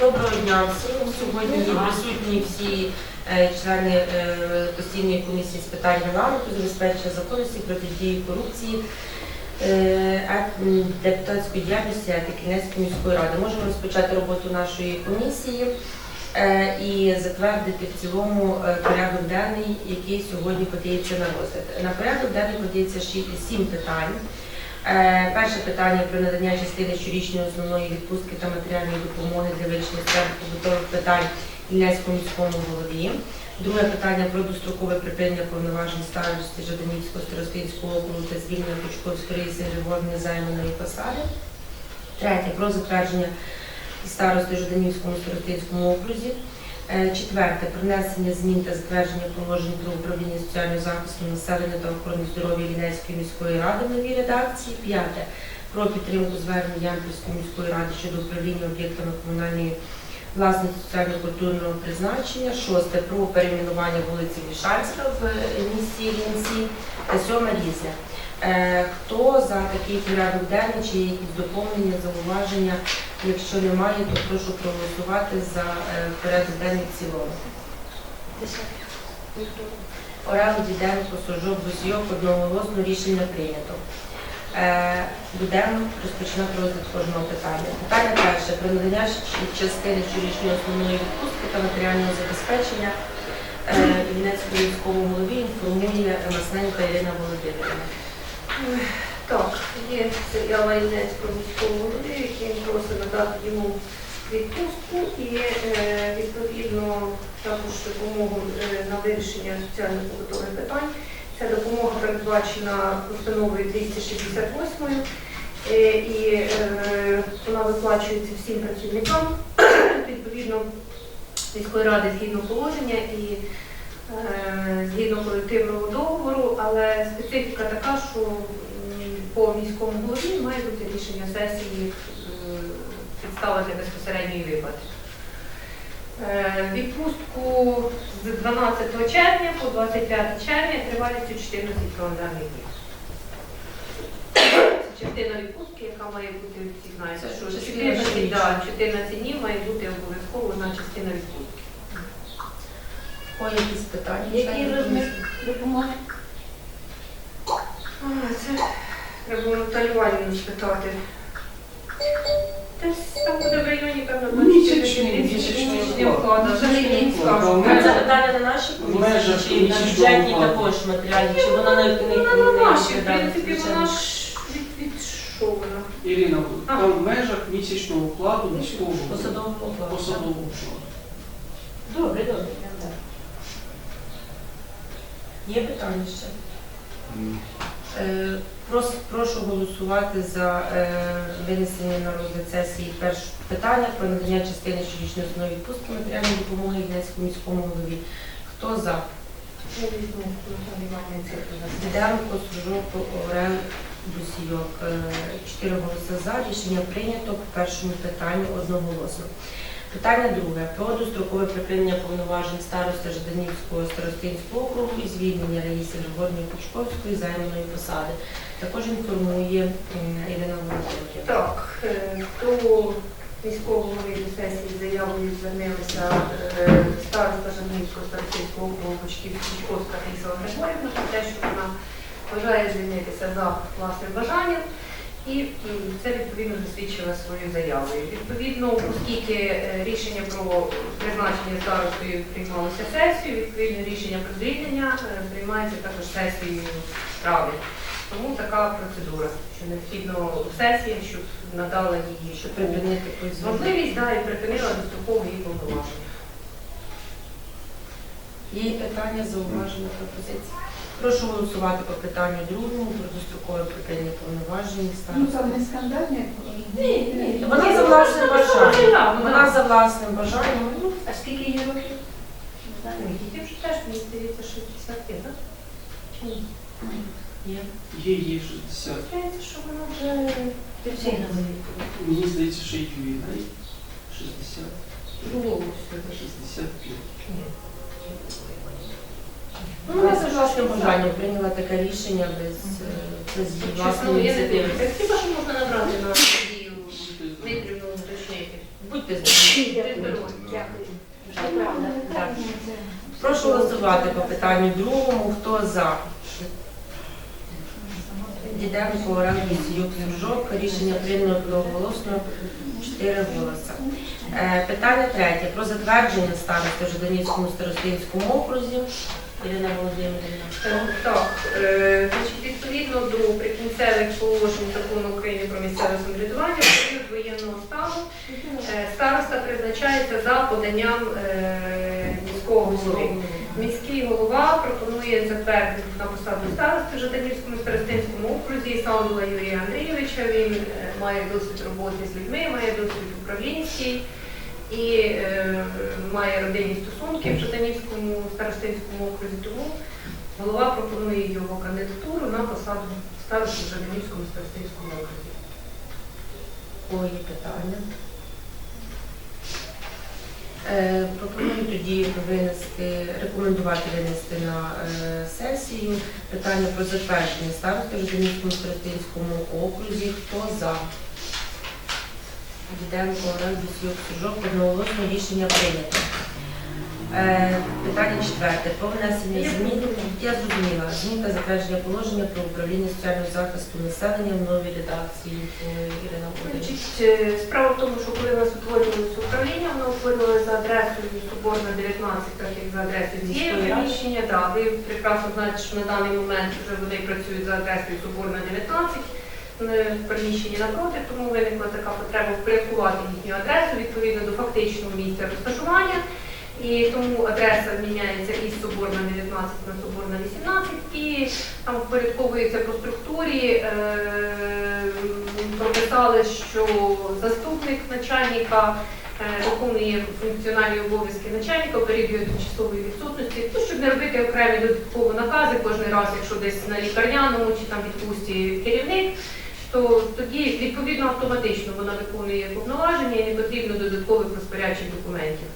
Доброго дня всім. Сьогодні присутні всі е, члени е, постійної комісії з питань регламенту, забезпечення законності, протидії корупції, е, депутатської діяльності, етики Кінецької міської ради. Можемо розпочати роботу нашої комісії і затвердити в цілому порядок денний, який сьогодні подається на розгляд. На порядок денний подається сім питань. Е, Перше питання про надання частини щорічної основної відпустки та матеріальної допомоги для вирішення справ побутових питань Ілляському міському голові. Друге питання про дострокове припинення повноважень старості Жаданівського старостинського округу та звільнення Пучковської Раїси Григорівни займаної посади. Третє про затвердження старости Жаданівському старостинському окрузі. Е, Четверте про внесення змін та затвердження положень про управління соціального захисту населення та охорони здоров'я Лінецької міської ради в новій редакції. П'яте про підтримку звернень Ямпільської міської ради щодо управління об'єктами комунальної власності соціально-культурного призначення. Шосте про перейменування вулиці Вішальська в е, місті Лінці. Та сьоме різне. Е, Хто за такий порядок денний чи якісь доповнення, зауваження? Якщо немає, то прошу проголосувати за е, порядок денний в цілому. Орел, Діденко, Сожок, Босійок, одноголосно рішення прийнято. Е, Будемо розпочинати розгляд кожного питання. Питання перше про надання частини щорічної основної відпустки та матеріального забезпечення е, Вінницького міського голові інформує Масненька Ірина Володимирівна. Так, є заява Іллецького міського голови, який просить надати йому відпустку і е, відповідно також допомогу е, на вирішення соціально-побутових питань. Ця допомога передбачена постановою 268 е, і е, вона виплачується всім працівникам відповідно міської ради згідно положення і е, згідно колективного договору, але специфіка така, що по міському голові має бути рішення сесії е, підстава для безпосередньої виплати. Е, Відпустку з 12 червня по 25 червня тривалістю 14 календарних днів. Це частина відпустки, яка має бути, всі знаєте, що 14, да, 14 днів має бути обов'язково на частина відпустки. Ой, якісь питання? Членів розмір допомоги? Це треба Наталю Іванівну спитати. Десь там буде в районі, певно, Місячний, місячний місячний вклад. Взагалі скажу. це питання на нашій В межах комісії, чи на місячного бюджетній окладу. також матеріальні, чи вона на нашій, в принципі, вона ж від, від? Ірина, там в межах місячного укладу міського. Посадового окладу. Посадового окладу. Добре, добре. Є питання ще? Прос- Прошу голосувати за е, винесення на розгляд сесії перше питання про надання частини щорічної основної відпустки матеріальної допомоги Вінницькому міському голові. Хто за? Діденко, Сужок, Орел, Бусійок. Е, Чотири голоси за. Рішення прийнято по першому питанню одноголосно. Питання друге. Про дострокове припинення повноважень староста Жданівського старостинського округу і звільнення Раїси Григорівни Пучковської займаної посади. Також інформує Ірина Володимирівна. Так, е, до міського голови сесії заявою звернулися е, староста Жанівського старостинського округу Бочків Пучковська Таїса Григорівна про те, що вона бажає звільнитися за власним бажанням. І це відповідно засвідчила свою заявою. Відповідно, оскільки е, рішення про призначення старостою приймалося сесією, відповідно рішення про звільнення е, приймається також сесією ради. Тому така процедура, що необхідно сесія, щоб надала її Щоб припинити можливість да, і припинила достроково її повноваження. Є питання, зауваження, пропозиції. Прошу голосувати по питанню другому про дострокове припинення повноважень Ну, це не скандальне. Ні, ні. Вона за власним бажанням. Вона Вона за власним бажанням. Ну, А скільки їй років? Дітям вже теж, мені здається, 65, так? Чи ні? є. Є, є 60. Здається, що вона вже пенсійна Мені здається, що і війна. 60. Було все. 65. Ну, вона за власним бажанням прийняла таке рішення без, е, без її власної я не ініціативи. дивлюся. Хіба що можна набрати на дію витрібну уточнити? Будьте здорові. Дякую. Так. Прошу голосувати по питанню другому. Хто за? Діденко, Орел, Місіюк, Суржок. Рішення прийнято одноголосно. Чотири голоси. Е, Питання третє. Про затвердження старости в Жаданівському старостинському окрузі. Ірина Володимирівна. Е, Так, е, значить, відповідно до прикінцевих положень закону України про місцеве самоврядування, в період воєнного стану е, староста призначається за поданням міського голови. Міський голова пропонує затвердити на посаду старости в Жаданівському старостинському окрузі Саудула Юрія Андрійовича. Він має досвід роботи з людьми, має досвід управлінський і е, має родинні стосунки в Жаданівському старостинському окрузі. Тому голова пропонує його кандидатуру на посаду старости в Жаданівському старостинському окрузі. Кого питання? Е, Пропоную тоді винести, рекомендувати винести на е, сесію питання про затвердження старости в Житомирському старостинському окрузі. Хто за? Діденко, Орел, Бісюк, Сужок, одноголосно рішення прийнято. Е, Питання четверте. Про внесення змін. Я зрозуміла. Змін та затвердження положення про управління соціального захисту населення в новій редакції. Е, Ірина Володимирівна. Значить, е, справа в тому, що коли у нас утворювалося управління, воно утворювалося за адресою Соборна 19, так як за адресою цієї Міської ради. приміщення. Да, ви прекрасно знаєте, що на даний момент вже вони працюють за адресою Соборна 19 е, в приміщенні напроти, тому виникла така потреба впорядкувати їхню адресу відповідно до фактичного місця розташування. І тому адреса зміняється із Соборна 19 на Соборна 18 і там впорядковується по структурі. Е, прописали, що заступник начальника е, виконує функціональні обов'язки начальника період тимчасової відсутності, ну, щоб не робити окремі додаткові накази кожен раз, якщо десь на лікарняному чи там відпустці керівник. То тоді відповідно автоматично вона виконує повноваження і не потрібно додаткових розпорядчих документів.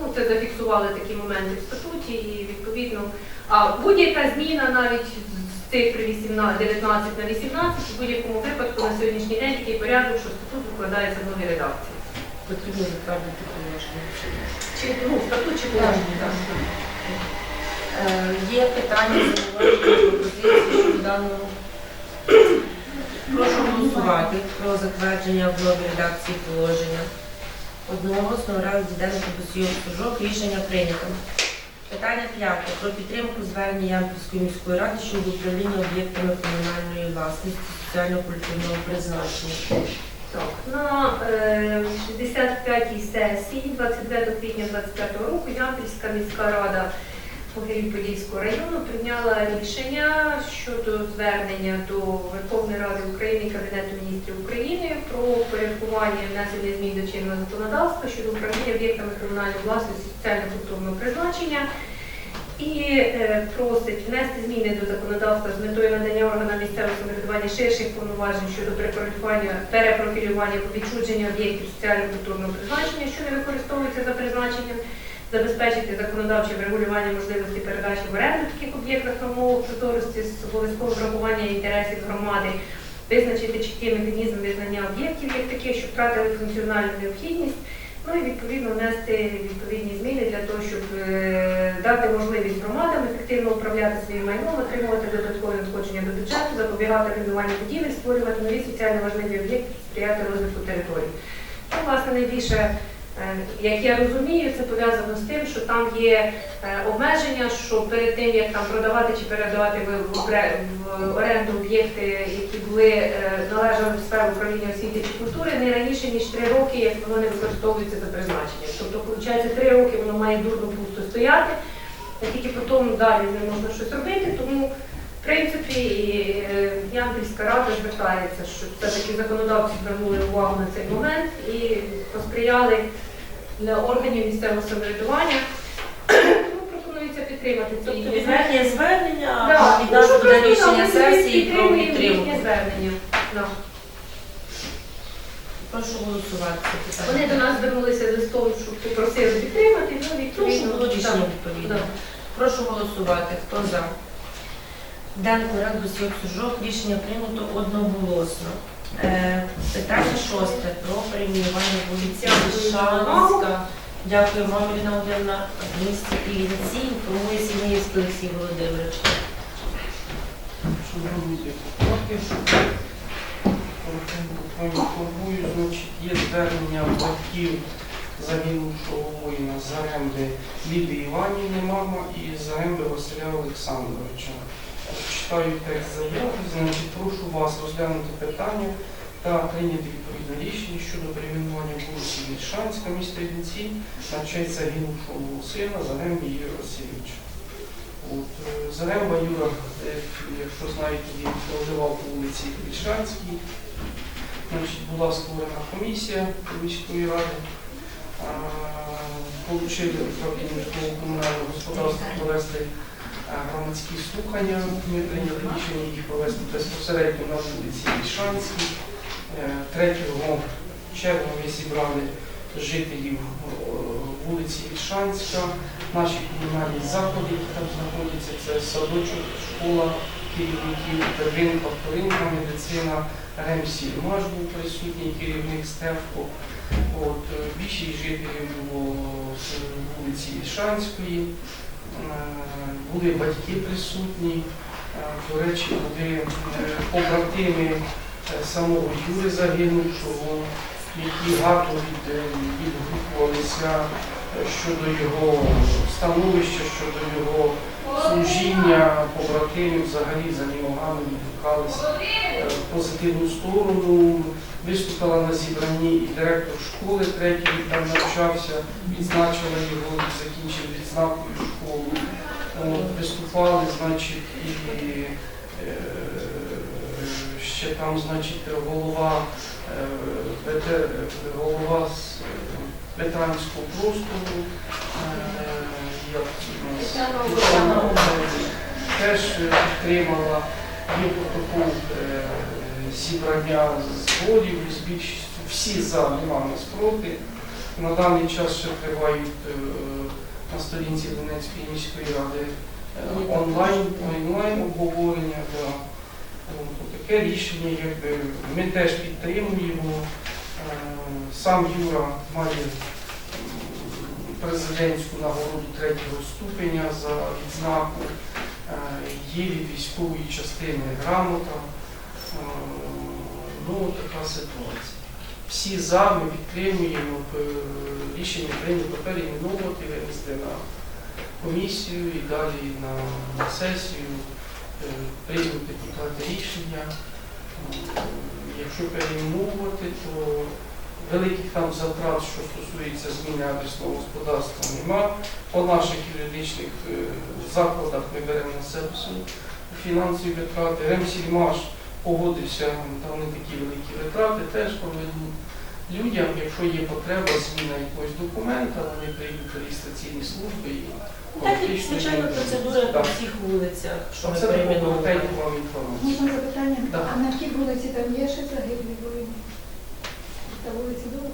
Ну, це зафіксували такі моменти в статуті і відповідно. А будь-яка зміна навіть з цифри 18, 19 на 18 в будь-якому випадку на сьогоднішній день такий порядок, що статут викладається в новій редакції. Потрібно затвердити положення. Чи ну, статут чи положення? так. Е, Є питання, зауваження, пропозиції щодо даного. Голосувати про затвердження в новій редакції положення. Одноголосно раз Діденко Босійов Сужок. Рішення прийнято. Питання п'яте. Про підтримку звернення Ямпільської міської ради щодо управління об'єктами комунальної власності соціально-культурного призначення. Так, на е, 65-й сесії 29 квітня 25 року Ямпільська міська рада Могилів-Подільського району прийняла рішення щодо звернення до Верховної Ради України Кабінету міністрів України про порядкування внесення змін до чинного законодавства щодо управління об'єктами комунальної власності соціально-культурного призначення. І е, просить внести зміни до законодавства з метою надання органам місцевого самоврядування ширших повноважень щодо перепрофілювання, перепрофілювання або відчудження об'єктів соціально-культурного призначення, що не використовуються за призначенням, забезпечити законодавче врегулювання можливості передачі в оренду таких об'єктах умовах прозорості з обов'язковим врахуванням інтересів громади, визначити чіткий механізм визнання об'єктів як таких, що втратили функціональну необхідність. Ну і відповідно внести відповідні зміни для того, щоб е, дати можливість громадам ефективно управляти своїм майном, отримувати додаткові надходження до бюджету, запобігати руйнуванню будівель, створювати нові соціально важливі об'єкти, сприяти розвитку територій. Ну, власне, найбільше, як я розумію, це пов'язано з тим, що там є е, обмеження, що перед тим, як там продавати чи передавати в, оренду об'єкти, які були е, належали в сферу управління освіти чи культури, не раніше ніж три роки, як воно не використовується за призначенням. Тобто, виходить, три роки воно має дурно пусто стояти, а тільки потім далі не можна щось робити. Тому, в принципі, і, е, Ямпільська рада звертається, що все-таки законодавці звернули увагу на цей момент і посприяли для органів місцевого самоврядування. Пропонується підтримати ці Тобто їхні звернення звернення, Да. а Ну, буде просто, рішення ми сесії про підтримуємо підтримку. звернення. Да. Прошу голосувати це Вони питання. до нас звернулися з листом, щоб попросили підтримати, ну Прошу відповідно. було рішення так, відповідно. да. Прошу голосувати. Хто за? Денко, Рад, Босіок, Сужок. Рішення прийнято одноголосно. Е, Питання шосте про перейменування вулиці Шанська. Дякую вам, Ірина Володимирівна. В місті Іллінці інформує Сімеївський Олексій Володимирович. Поінформую, значить, є звернення батьків загинувшого воїна Заремби Лідії Іванівни, мама, і Заремби Василя Олександровича. Читаю текст заяви, значить, прошу вас розглянути питання та прийняти відповідне рішення щодо перейменування вулиці Вільшанська, міста Іллінці, на честь загинувшого сина Заремби Юрія Васильовича. От, е, Заремба Юра, е, якщо знаєте, він проживав по вулиці Вільшанській. Значить, була створена комісія міської ради. Получили управління житлово-комунального господарства провести громадські слухання. Ми прийняли рішення їх провести безпосередньо на вулиці Вільшанській. Е, 3 червня ми зібрали жителів е, вулиці Вільшанська. Наші комунальні заклади, які там знаходяться, це садочок, школа керівників, первинка, вторинка, медицина, РЕМСІ. Маш був присутній керівник Стевко. От, е, більшість жителів було з вулиці Вільшанської. Е, Були батьки присутні. Е, До речі, були е, побратими самого Юри загинувшого, які гарно від, е, щодо його становища, щодо його служіння побратимів, взагалі за нього гарно відгукалися е, в позитивну сторону. Виступила на зібранні і директор школи, третій там навчався, відзначила його, закінчив відзнакою школу. Виступали, значить, і е, ще там, значить, голова, е, голова з е, ветеранського простору. Теж е, підтримала. Є протокол е, зібрання зборів з більшістю. Всі за, нема нас проти. На даний час ще тривають е, на сторінці Донецької міської ради онлайн, онлайн обговорення. Да. Таке рішення, якби ми теж підтримуємо. Сам Юра має президентську нагороду третього ступеня за відзнаку. Е, Є від військової частини грамота. Е, Ну, така ситуація. Всі за, ми підтримуємо е, рішення прийнято перейменовувати, винести на комісію і далі на, на сесію. Приймуть депутати рішення. Якщо перейменовувати, то великих там затрат, що стосується зміни адресного господарства, нема. По наших юридичних е, закладах ми беремо на себе фінансові витрати. Ремсільмаш погодився, там не такі великі витрати, теж повинні людям, якщо є потреба, зміна якогось документа, вони прийдуть до реєстраційні служби і Так, і фактично звичайно, процедура по всіх вулицях, що ми Це таке перейменовуємо. вам інформація. Можна запитання? Да. А на тій вулиці там є ще загиблі воїни? Та вулиці довго,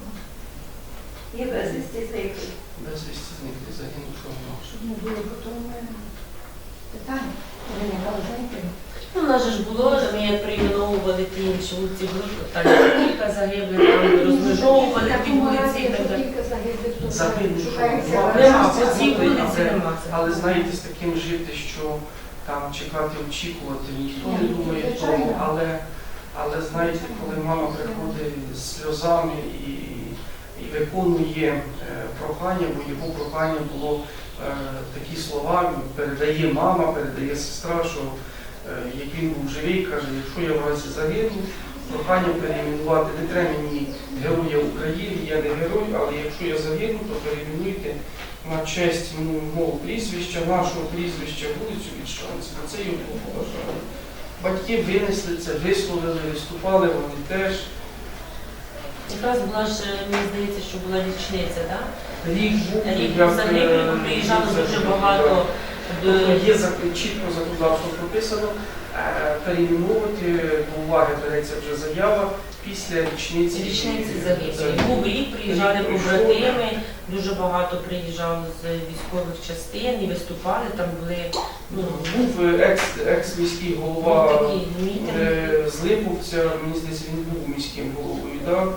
Є безвісті зниклі. Безвісті зникли загинувшого. щоб не було потім мали знайти. Ну, у нас же ж було, ми як перейменовували ті інші вулиці, було там кілька загиблих, там розмежовували ті вулиці. і так далі. загиблих, що? але- знаєте, з таким жити, що там чекати, очікувати, ніхто не думає того, але, але знаєте, коли мама приходить з сльозами і, і виконує е, прохання, бо його прохання було е, такі слова, передає мама, передає сестра, що е, як він був живий, каже, якщо я в разі загину, прохання перейменувати не треба мені героя України, я не герой, але якщо я загину, то перейменуйте на честь мого прізвища, нашого прізвища, вулицю від шансів. Це його поважаю. Батьки винесли це, висловили, виступали вони теж. Якраз була ж, мені здається, що була річниця, так? Рік був, Рік як, загиблих, е, приїжджало рік дуже багато. до- Тобто є зак- чітко законодавство прописано, е, перейменовувати до уваги береться вже заява після річниці. Річниці загиблих. Був рік, приїжджали Рік побратими, Дуже багато приїжджало з військових частин і виступали. Там були ну, Був е, екс, екс-міський голова такі мітинги. е, з Липовця, мені здається, він був міським головою, да?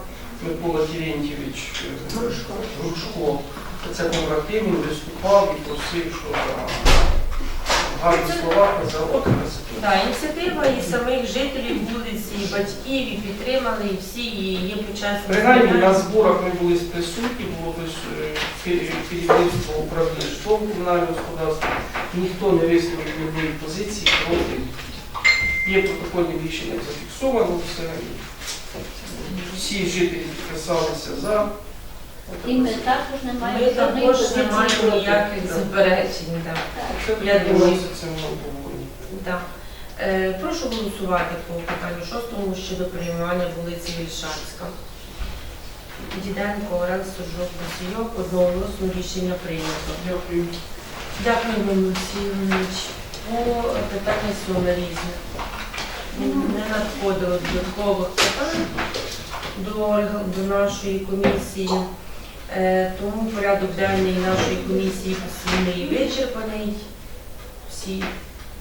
Микола Терентьєвич е, Грушко. Грушко. Це побратим, він виступав і просив, що да, гарні слова красота. Да, ініціатива і самих жителів вулиці, і батьків, і підтримали, і всі і є почесні. Принаймні на зборах ми були присутні, було е, кер- керівництво управління житлового комунального господарства. Ніхто не висловив ніякої позиції проти. Є протокольне рішення зафіксовано все. Всі жителі підписалися за. І ми також не Ми маємо жодної також не позиції маємо проти. ніяких заперечень. Так. Я думаю- на Е, прошу голосувати по питанню шостому щодо перейменування вулиці Вільшанська. Діденко, Орел, Сужок, Васильок, одноголосно рішення прийнято. Дякую. Дякую вам, Олексій Іванович. По питанню сьоме різне. Не надходило додаткових питань до, до нашої комісії. Е, тому порядок денний нашої комісії постійний вичерпаний. Всі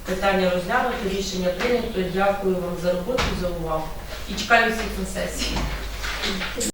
питання розглянуто, рішення прийнято. Дякую вам за роботу, за увагу. І чекаю всіх на сесії.